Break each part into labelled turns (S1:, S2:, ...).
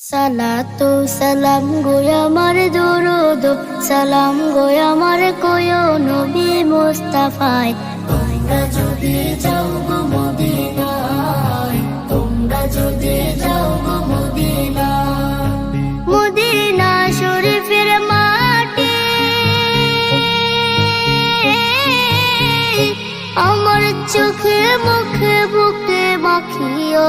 S1: সালাতু সালাম গো আমার দরুদ, সালাম গো আমার কয় নবী মুস্তাফায়। তোমরা যদি যাও গো মদিনায়, তোমরা যদি যাও গো মদিনায়। মদিনা শরীফের মাটি, আমার চোখে মুখে বুকে মাখিও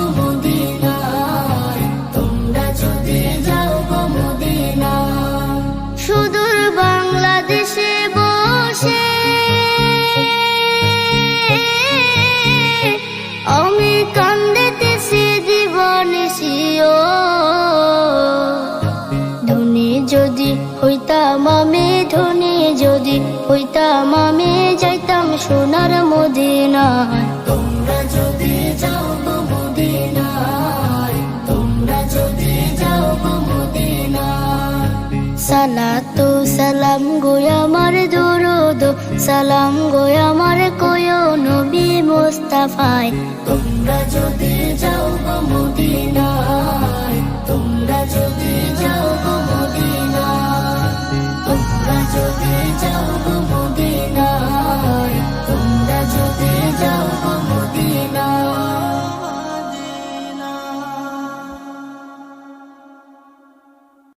S1: যদি হইতাম আমি ধনী যদি হইতাম আমি যাইতাম সোনার মদিনায়। তোমরা যদি যাও মদিনায় তোমরা যদি যাও মদিনায়। সালাতু সালাম গো আমার দরুদ সালাম গো আমার কয় নবী মুস্তাফায়। তোমরা যদি যাও মদিনায় 就别叫我